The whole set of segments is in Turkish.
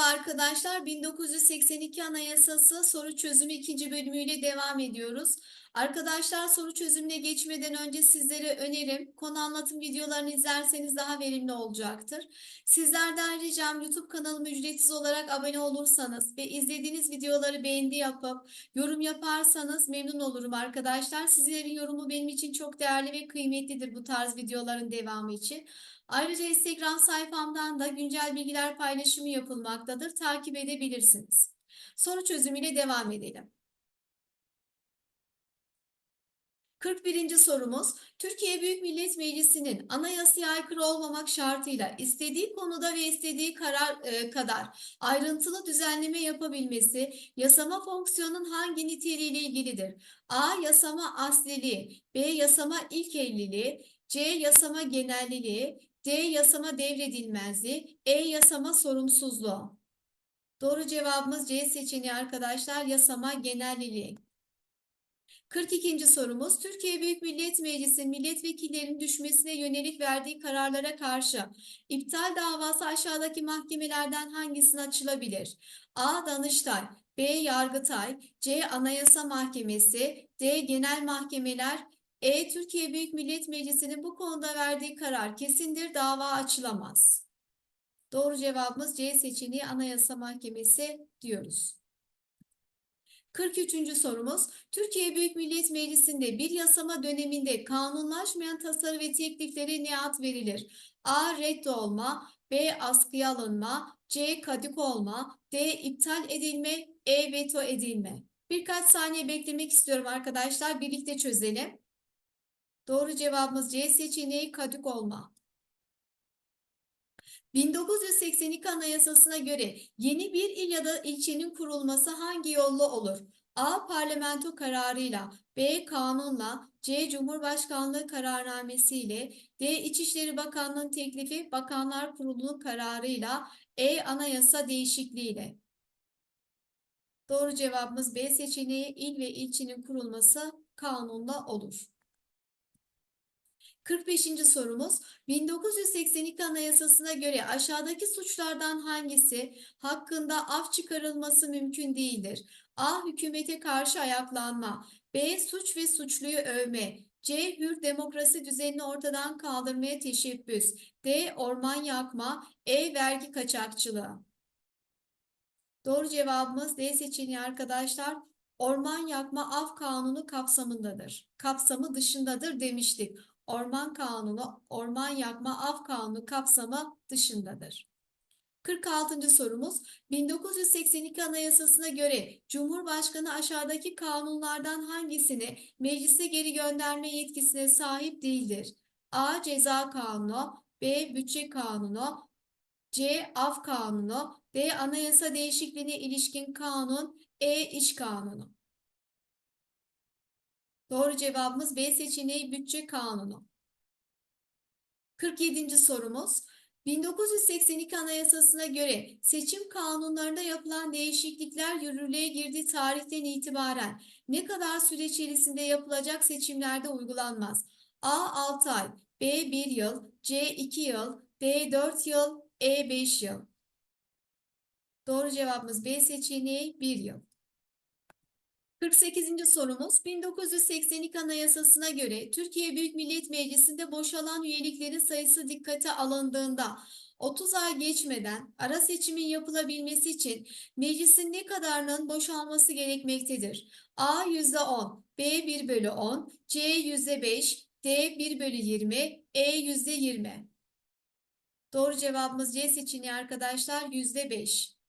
Merhaba arkadaşlar. 1982 Anayasası soru çözümü ikinci bölümüyle devam ediyoruz. Arkadaşlar soru çözümüne geçmeden önce sizlere önerim konu anlatım videolarını izlerseniz daha verimli olacaktır. Sizlerden ricam YouTube kanalıma ücretsiz olarak abone olursanız ve izlediğiniz videoları beğendi yapıp yorum yaparsanız memnun olurum arkadaşlar. Sizlerin yorumu benim için çok değerli ve kıymetlidir bu tarz videoların devamı için. Ayrıca Instagram sayfamdan da güncel bilgiler paylaşımı yapılmaktadır. Takip edebilirsiniz. Soru çözümüyle devam edelim. 41. sorumuz Türkiye Büyük Millet Meclisi'nin anayasaya aykırı olmamak şartıyla istediği konuda ve istediği karar e, kadar ayrıntılı düzenleme yapabilmesi yasama fonksiyonunun hangi niteliğiyle ilgilidir? A. Yasama asliliği B. Yasama ilkelliliği C. Yasama genelliliği D. Yasama devredilmezliği E. Yasama sorumsuzluğu Doğru cevabımız C seçeneği arkadaşlar yasama genelliliği. 42. sorumuz Türkiye Büyük Millet Meclisi milletvekillerinin düşmesine yönelik verdiği kararlara karşı iptal davası aşağıdaki mahkemelerden hangisine açılabilir? A. Danıştay B. Yargıtay C. Anayasa Mahkemesi D. Genel Mahkemeler E. Türkiye Büyük Millet Meclisi'nin bu konuda verdiği karar kesindir dava açılamaz. Doğru cevabımız C seçeneği Anayasa Mahkemesi diyoruz. 43. sorumuz Türkiye Büyük Millet Meclisi'nde bir yasama döneminde kanunlaşmayan tasarı ve tekliflere ne ad verilir? A. Reddolma B. Askıya alınma C. Kadük olma D. iptal edilme E. Veto edilme Birkaç saniye beklemek istiyorum arkadaşlar. Birlikte çözelim. Doğru cevabımız C seçeneği kadük olma. 1982 Anayasası'na göre yeni bir il ya da ilçenin kurulması hangi yolla olur? A. Parlamento kararıyla, B. Kanunla, C. Cumhurbaşkanlığı kararnamesiyle, D. İçişleri Bakanlığı'nın teklifi Bakanlar Kurulu'nun kararıyla, E. Anayasa değişikliğiyle. Doğru cevabımız B seçeneği il ve ilçenin kurulması kanunla olur. 45. sorumuz 1982 Anayasası'na göre aşağıdaki suçlardan hangisi hakkında af çıkarılması mümkün değildir? A. Hükümete karşı ayaklanma B. Suç ve suçluyu övme C. Hür demokrasi düzenini ortadan kaldırmaya teşebbüs D. Orman yakma E. Vergi kaçakçılığı Doğru cevabımız D seçeneği arkadaşlar. Orman yakma af kanunu kapsamındadır. Kapsamı dışındadır demiştik. Orman Kanunu, Orman Yakma Av Kanunu kapsamı dışındadır. 46. sorumuz 1982 Anayasası'na göre Cumhurbaşkanı aşağıdaki kanunlardan hangisini meclise geri gönderme yetkisine sahip değildir? A. Ceza Kanunu B. Bütçe Kanunu C. Av Kanunu D. Anayasa değişikliğine ilişkin kanun E. İş Kanunu Doğru cevabımız B seçeneği bütçe kanunu. 47. sorumuz 1982 Anayasası'na göre seçim kanunlarında yapılan değişiklikler yürürlüğe girdiği tarihten itibaren ne kadar süre içerisinde yapılacak seçimlerde uygulanmaz? A 6 ay, B 1 yıl, C 2 yıl, D 4 yıl, E 5 yıl. Doğru cevabımız B seçeneği 1 yıl. 48. sorumuz 1982 Anayasası'na göre Türkiye Büyük Millet Meclisi'nde boşalan üyeliklerin sayısı dikkate alındığında 30 ay geçmeden ara seçimin yapılabilmesi için meclisin ne kadarının boşalması gerekmektedir? A %10, B 1 bölü 10, C %5, D 1 bölü 20, E %20. Doğru cevabımız C seçeneği arkadaşlar %5.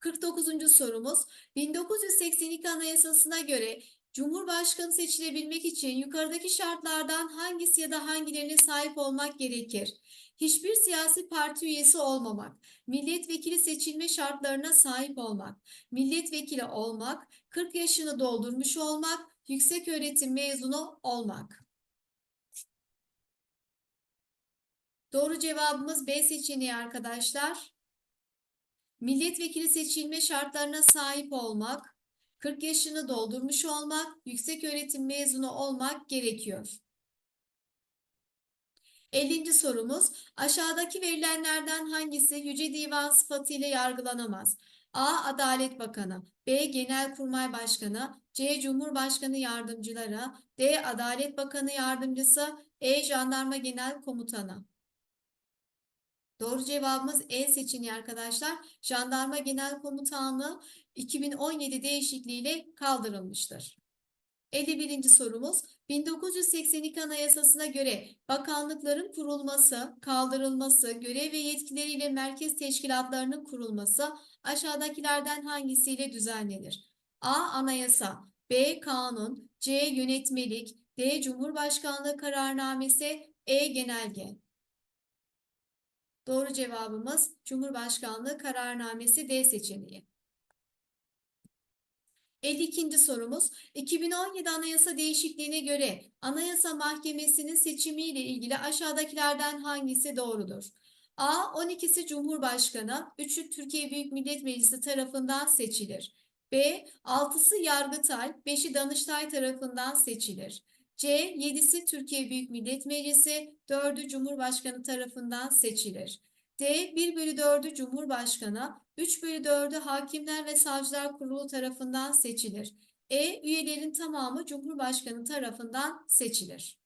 49. sorumuz 1982 Anayasası'na göre Cumhurbaşkanı seçilebilmek için yukarıdaki şartlardan hangisi ya da hangilerine sahip olmak gerekir? Hiçbir siyasi parti üyesi olmamak, milletvekili seçilme şartlarına sahip olmak, milletvekili olmak, 40 yaşını doldurmuş olmak, yüksek öğretim mezunu olmak. Doğru cevabımız B seçeneği arkadaşlar. Milletvekili seçilme şartlarına sahip olmak, 40 yaşını doldurmuş olmak, yüksek öğretim mezunu olmak gerekiyor. 50. sorumuz aşağıdaki verilenlerden hangisi Yüce Divan sıfatıyla yargılanamaz? A. Adalet Bakanı B. Genelkurmay Başkanı C. Cumhurbaşkanı Yardımcıları D. Adalet Bakanı Yardımcısı E. Jandarma Genel Komutanı Doğru cevabımız E seçeneği arkadaşlar. Jandarma Genel Komutanlığı 2017 değişikliğiyle kaldırılmıştır. 51. sorumuz 1982 Anayasası'na göre bakanlıkların kurulması, kaldırılması, görev ve yetkileriyle merkez teşkilatlarının kurulması aşağıdakilerden hangisiyle düzenlenir? A. Anayasa B. Kanun C. Yönetmelik D. Cumhurbaşkanlığı kararnamesi E. Genelge Doğru cevabımız Cumhurbaşkanlığı kararnamesi D seçeneği. 52. sorumuz 2017 Anayasa değişikliğine göre Anayasa Mahkemesi'nin seçimiyle ilgili aşağıdakilerden hangisi doğrudur? A. 12'si Cumhurbaşkanı, 3'ü Türkiye Büyük Millet Meclisi tarafından seçilir. B. 6'sı Yargıtay, 5'i Danıştay tarafından seçilir. C. 7'si Türkiye Büyük Millet Meclisi, 4'ü Cumhurbaşkanı tarafından seçilir. D. 1 bölü 4'ü Cumhurbaşkanı, 3 bölü 4'ü Hakimler ve Savcılar Kurulu tarafından seçilir. E. Üyelerin tamamı Cumhurbaşkanı tarafından seçilir.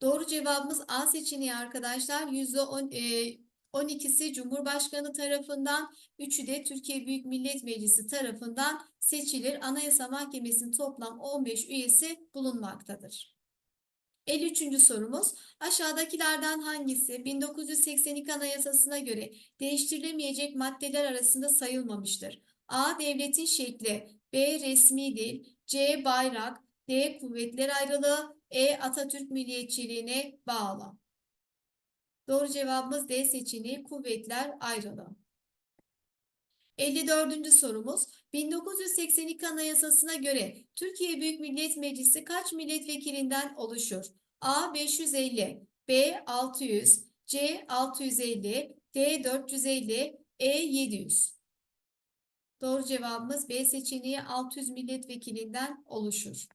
Doğru cevabımız A seçeneği arkadaşlar. %10, e, 12'si Cumhurbaşkanı tarafından, 3'ü de Türkiye Büyük Millet Meclisi tarafından seçilir. Anayasa Mahkemesi'nin toplam 15 üyesi bulunmaktadır. 53. sorumuz aşağıdakilerden hangisi 1982 Anayasası'na göre değiştirilemeyecek maddeler arasında sayılmamıştır? A. Devletin şekli B. Resmi dil C. Bayrak D. Kuvvetler ayrılığı E. Atatürk milliyetçiliğine bağlı. Doğru cevabımız D seçeneği kuvvetler ayrılığı. 54. sorumuz 1982 Anayasası'na göre Türkiye Büyük Millet Meclisi kaç milletvekilinden oluşur? A 550, B 600, C 650, D 450, E 700. Doğru cevabımız B seçeneği 600 milletvekilinden oluşur.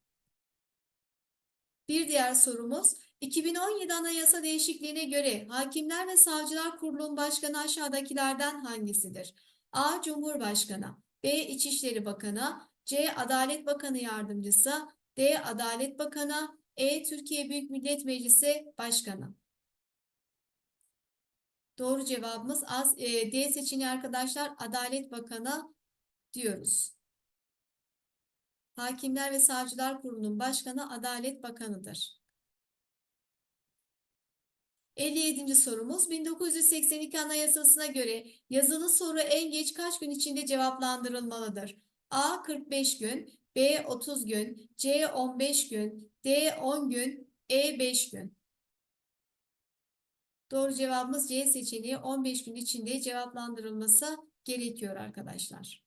Bir diğer sorumuz 2017 Anayasa değişikliğine göre Hakimler ve Savcılar Kurulu'nun başkanı aşağıdakilerden hangisidir? A. Cumhurbaşkanı B. İçişleri Bakanı C. Adalet Bakanı Yardımcısı D. Adalet Bakanı E. Türkiye Büyük Millet Meclisi Başkanı Doğru cevabımız az, e, D seçeneği arkadaşlar Adalet Bakanı diyoruz. Hakimler ve Savcılar Kurulu'nun başkanı Adalet Bakanı'dır. 57. sorumuz 1982 Anayasası'na göre yazılı soru en geç kaç gün içinde cevaplandırılmalıdır? A 45 gün, B 30 gün, C 15 gün, D 10 gün, E 5 gün. Doğru cevabımız C seçeneği 15 gün içinde cevaplandırılması gerekiyor arkadaşlar.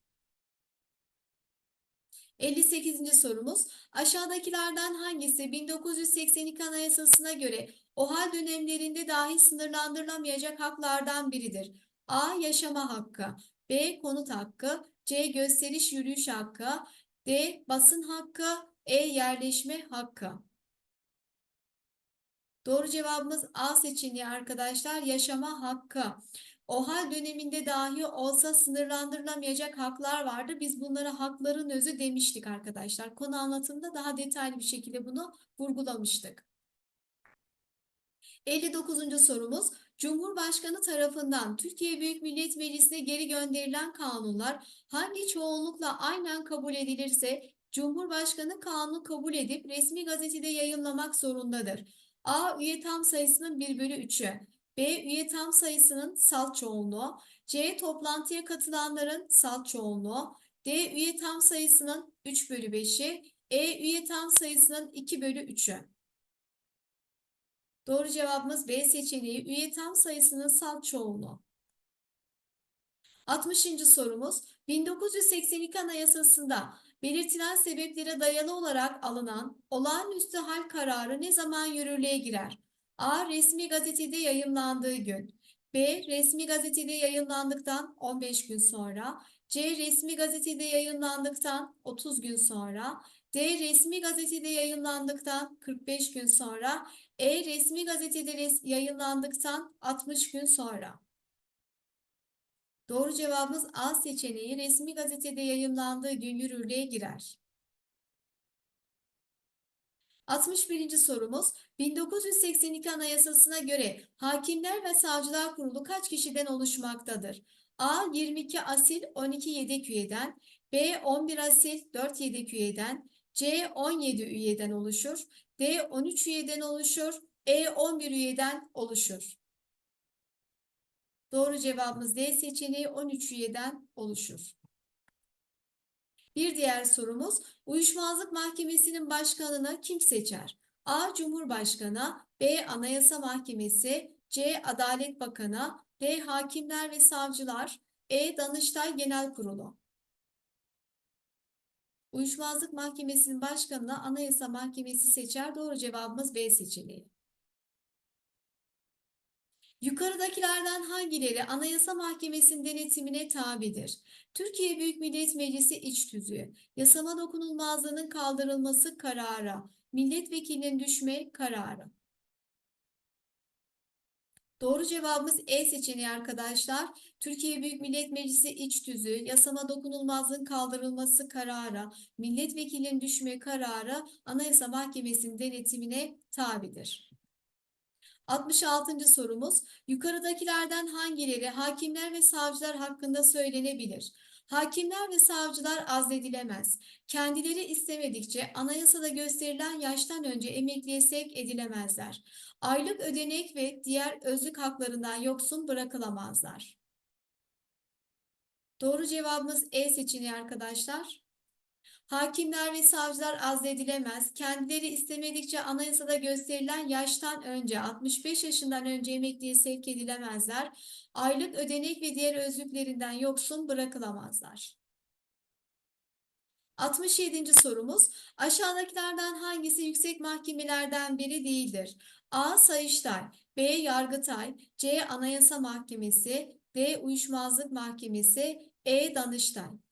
58. sorumuz aşağıdakilerden hangisi 1982 Anayasası'na göre OHAL dönemlerinde dahi sınırlandırılamayacak haklardan biridir? A. Yaşama hakkı B. Konut hakkı C. Gösteriş yürüyüş hakkı D. Basın hakkı E. Yerleşme hakkı Doğru cevabımız A seçeneği arkadaşlar yaşama hakkı. OHAL döneminde dahi olsa sınırlandırılamayacak haklar vardı. Biz bunlara hakların özü demiştik arkadaşlar. Konu anlatımında daha detaylı bir şekilde bunu vurgulamıştık. 59. sorumuz Cumhurbaşkanı tarafından Türkiye Büyük Millet Meclisi'ne geri gönderilen kanunlar hangi çoğunlukla aynen kabul edilirse Cumhurbaşkanı kanunu kabul edip resmi gazetede yayınlamak zorundadır. A. Üye tam sayısının 1 bölü 3'ü. B. Üye tam sayısının salt çoğunluğu. C. Toplantıya katılanların salt çoğunluğu. D. Üye tam sayısının 3 bölü 5'i. E. Üye tam sayısının 2 bölü 3'ü. Doğru cevabımız B seçeneği üye tam sayısının salt çoğunluğu. 60. sorumuz 1982 Anayasası'nda belirtilen sebeplere dayalı olarak alınan olağanüstü hal kararı ne zaman yürürlüğe girer? A. Resmi gazetede yayınlandığı gün. B. Resmi gazetede yayınlandıktan 15 gün sonra. C. Resmi gazetede yayınlandıktan 30 gün sonra. D. Resmi gazetede yayınlandıktan 45 gün sonra. E. Resmi gazetede res- yayınlandıktan 60 gün sonra. Doğru cevabımız A seçeneği resmi gazetede yayımlandığı gün yürürlüğe girer. 61. sorumuz 1982 Anayasası'na göre Hakimler ve Savcılar Kurulu kaç kişiden oluşmaktadır? A. 22 asil 12 yedek üyeden B. 11 asil 4 yedek üyeden C. 17 üyeden oluşur D. 13 üyeden oluşur E. 11 üyeden oluşur. Doğru cevabımız D seçeneği 13 üyeden oluşur. Bir diğer sorumuz, Uyuşmazlık Mahkemesi'nin başkanını kim seçer? A. Cumhurbaşkanı, B. Anayasa Mahkemesi, C. Adalet Bakanı, D. Hakimler ve Savcılar, E. Danıştay Genel Kurulu. Uyuşmazlık Mahkemesi'nin başkanını Anayasa Mahkemesi seçer. Doğru cevabımız B seçeneği. Yukarıdakilerden hangileri Anayasa Mahkemesi'nin denetimine tabidir? Türkiye Büyük Millet Meclisi iç tüzüğü, yasama dokunulmazlığının kaldırılması kararı, milletvekilinin düşme kararı. Doğru cevabımız E seçeneği arkadaşlar. Türkiye Büyük Millet Meclisi iç tüzüğü, yasama dokunulmazlığın kaldırılması kararı, milletvekilinin düşme kararı Anayasa Mahkemesi'nin denetimine tabidir. 66. sorumuz, yukarıdakilerden hangileri hakimler ve savcılar hakkında söylenebilir? Hakimler ve savcılar azledilemez. Kendileri istemedikçe anayasada gösterilen yaştan önce emekliye sevk edilemezler. Aylık ödenek ve diğer özlük haklarından yoksun bırakılamazlar. Doğru cevabımız E seçeneği arkadaşlar. Hakimler ve savcılar azledilemez. Kendileri istemedikçe anayasada gösterilen yaştan önce 65 yaşından önce emekliye sevk edilemezler. Aylık ödenek ve diğer özlüklerinden yoksun bırakılamazlar. 67. sorumuz aşağıdakilerden hangisi yüksek mahkemelerden biri değildir? A. Sayıştay B. Yargıtay C. Anayasa Mahkemesi D. Uyuşmazlık Mahkemesi E. Danıştay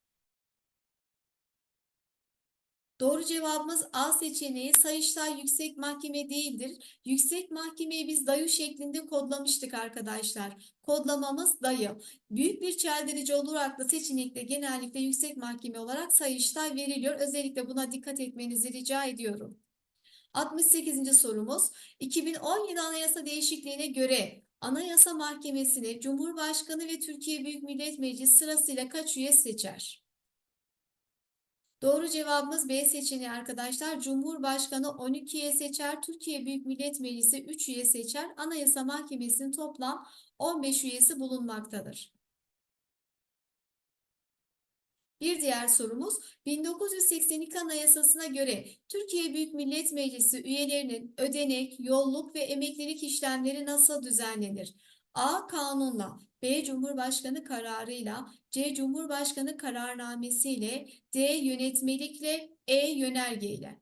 Doğru cevabımız A seçeneği Sayıştay Yüksek Mahkeme değildir. Yüksek Mahkemeyi biz dayı şeklinde kodlamıştık arkadaşlar. Kodlamamız dayı. Büyük bir çeldirici olarak da seçenekte genellikle Yüksek Mahkeme olarak Sayıştay veriliyor. Özellikle buna dikkat etmenizi rica ediyorum. 68. sorumuz 2017 Anayasa değişikliğine göre Anayasa Mahkemesi'ni Cumhurbaşkanı ve Türkiye Büyük Millet Meclisi sırasıyla kaç üye seçer? Doğru cevabımız B seçeneği arkadaşlar. Cumhurbaşkanı 12 üye seçer. Türkiye Büyük Millet Meclisi 3 üye seçer. Anayasa Mahkemesi'nin toplam 15 üyesi bulunmaktadır. Bir diğer sorumuz 1982 Anayasası'na göre Türkiye Büyük Millet Meclisi üyelerinin ödenek, yolluk ve emeklilik işlemleri nasıl düzenlenir? A. Kanunla B. Cumhurbaşkanı kararıyla, C. Cumhurbaşkanı kararnamesiyle, D. Yönetmelikle, E. Yönergeyle.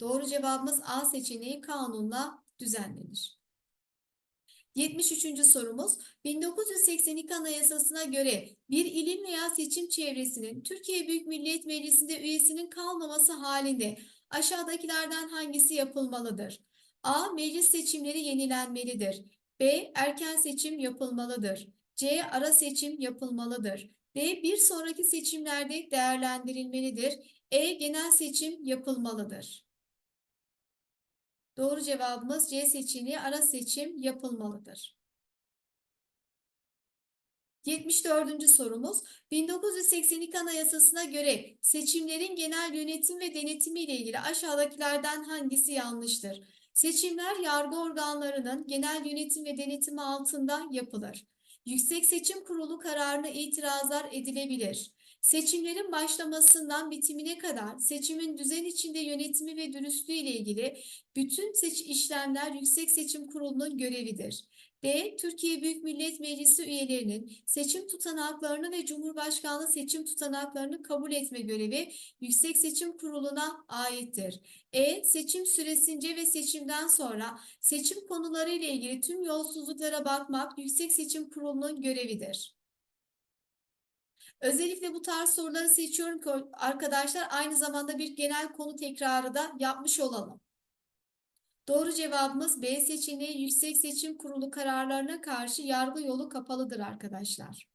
Doğru cevabımız A seçeneği kanunla düzenlenir. 73. sorumuz 1982 Anayasası'na göre bir ilim veya seçim çevresinin Türkiye Büyük Millet Meclisi'nde üyesinin kalmaması halinde aşağıdakilerden hangisi yapılmalıdır? A. Meclis seçimleri yenilenmelidir. B. Erken seçim yapılmalıdır. C. Ara seçim yapılmalıdır. D. Bir sonraki seçimlerde değerlendirilmelidir. E. Genel seçim yapılmalıdır. Doğru cevabımız C seçeneği ara seçim yapılmalıdır. 74. sorumuz 1982 Anayasası'na göre seçimlerin genel yönetim ve denetimi ile ilgili aşağıdakilerden hangisi yanlıştır? Seçimler yargı organlarının genel yönetim ve denetimi altında yapılır. Yüksek Seçim Kurulu kararına itirazlar edilebilir. Seçimlerin başlamasından bitimine kadar seçimin düzen içinde yönetimi ve dürüstlüğü ile ilgili bütün seç işlemler Yüksek Seçim Kurulu'nun görevidir. D. Türkiye Büyük Millet Meclisi üyelerinin seçim tutanaklarını ve Cumhurbaşkanlığı seçim tutanaklarını kabul etme görevi Yüksek Seçim Kurulu'na aittir. E. Seçim süresince ve seçimden sonra seçim konuları ile ilgili tüm yolsuzluklara bakmak Yüksek Seçim Kurulu'nun görevidir. Özellikle bu tarz soruları seçiyorum arkadaşlar aynı zamanda bir genel konu tekrarı da yapmış olalım. Doğru cevabımız B seçeneği Yüksek Seçim Kurulu kararlarına karşı yargı yolu kapalıdır arkadaşlar.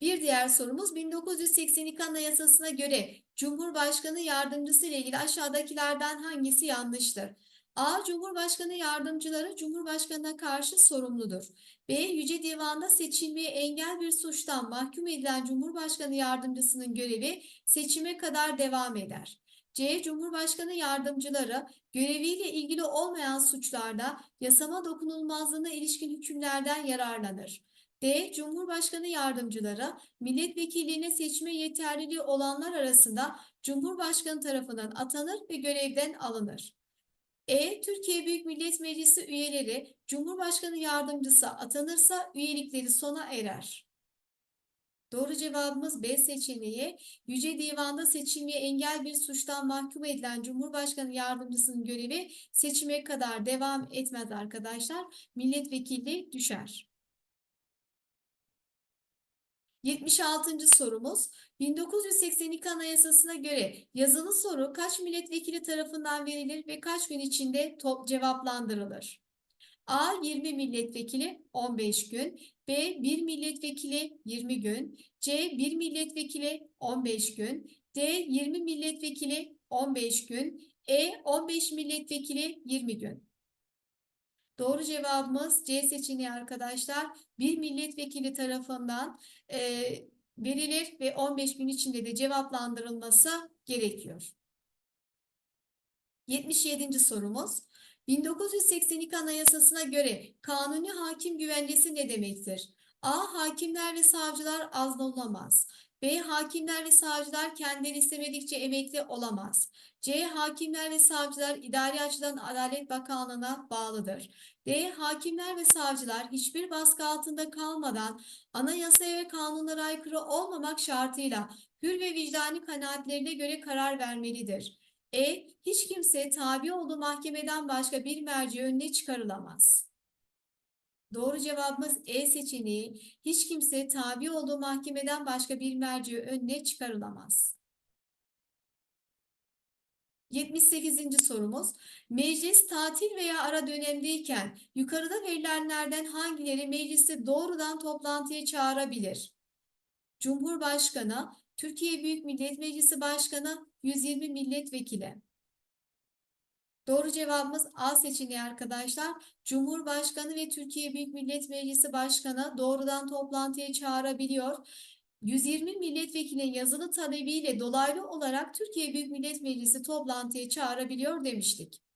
Bir diğer sorumuz 1982 Anayasası'na göre Cumhurbaşkanı Yardımcısı ile ilgili aşağıdakilerden hangisi yanlıştır? A. Cumhurbaşkanı yardımcıları Cumhurbaşkanı'na karşı sorumludur. B. Yüce Divan'da seçilmeye engel bir suçtan mahkum edilen Cumhurbaşkanı yardımcısının görevi seçime kadar devam eder. C. Cumhurbaşkanı yardımcıları göreviyle ilgili olmayan suçlarda yasama dokunulmazlığına ilişkin hükümlerden yararlanır. D. Cumhurbaşkanı yardımcıları milletvekilliğine seçme yeterliliği olanlar arasında Cumhurbaşkanı tarafından atanır ve görevden alınır. E. Türkiye Büyük Millet Meclisi üyeleri Cumhurbaşkanı yardımcısı atanırsa üyelikleri sona erer. Doğru cevabımız B seçeneği. Yüce Divan'da seçilmeye engel bir suçtan mahkum edilen Cumhurbaşkanı yardımcısının görevi seçime kadar devam etmez arkadaşlar. Milletvekilliği düşer. 76. sorumuz 1982 Anayasası'na göre yazılı soru kaç milletvekili tarafından verilir ve kaç gün içinde top cevaplandırılır? A 20 milletvekili 15 gün, B 1 milletvekili 20 gün, C 1 milletvekili 15 gün, D 20 milletvekili 15 gün, E 15 milletvekili 20 gün. Doğru cevabımız C seçeneği arkadaşlar. Bir milletvekili tarafından e, verilir ve 15 gün içinde de cevaplandırılması gerekiyor. 77. sorumuz. 1982 Anayasası'na göre kanuni hakim güvencesi ne demektir? A. Hakimler ve savcılar azlanılamaz. B. Hakimler ve savcılar kendileri istemedikçe emekli olamaz. C. Hakimler ve savcılar idari açıdan Adalet Bakanlığı'na bağlıdır. D. Hakimler ve savcılar hiçbir baskı altında kalmadan anayasaya ve kanunlara aykırı olmamak şartıyla hür ve vicdani kanaatlerine göre karar vermelidir. E. Hiç kimse tabi olduğu mahkemeden başka bir merci önüne çıkarılamaz. Doğru cevabımız E seçeneği. Hiç kimse tabi olduğu mahkemeden başka bir merci önüne çıkarılamaz. 78. sorumuz. Meclis tatil veya ara dönemdeyken yukarıda verilenlerden hangileri meclisi doğrudan toplantıya çağırabilir? Cumhurbaşkanı, Türkiye Büyük Millet Meclisi Başkanı, 120 milletvekili. Doğru cevabımız A seçeneği arkadaşlar. Cumhurbaşkanı ve Türkiye Büyük Millet Meclisi Başkanı doğrudan toplantıya çağırabiliyor. 120 milletvekilinin yazılı talebiyle dolaylı olarak Türkiye Büyük Millet Meclisi toplantıya çağırabiliyor demiştik.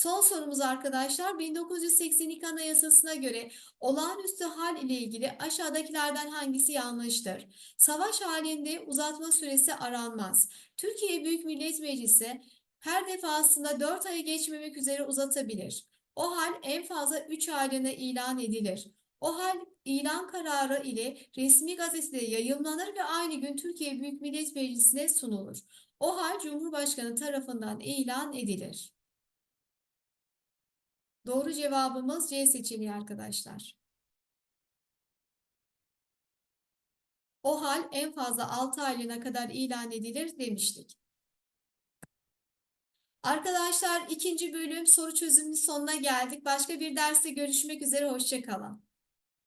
Son sorumuz arkadaşlar 1982 Anayasası'na göre olağanüstü hal ile ilgili aşağıdakilerden hangisi yanlıştır? Savaş halinde uzatma süresi aranmaz. Türkiye Büyük Millet Meclisi her defasında 4 ayı geçmemek üzere uzatabilir. O hal en fazla 3 aylığına ilan edilir. O hal ilan kararı ile resmi gazetede yayımlanır ve aynı gün Türkiye Büyük Millet Meclisi'ne sunulur. O hal Cumhurbaşkanı tarafından ilan edilir. Doğru cevabımız C seçeneği arkadaşlar. O hal en fazla 6 aylığına kadar ilan edilir demiştik. Arkadaşlar ikinci bölüm soru çözümünün sonuna geldik. Başka bir derste görüşmek üzere. Hoşçakalın.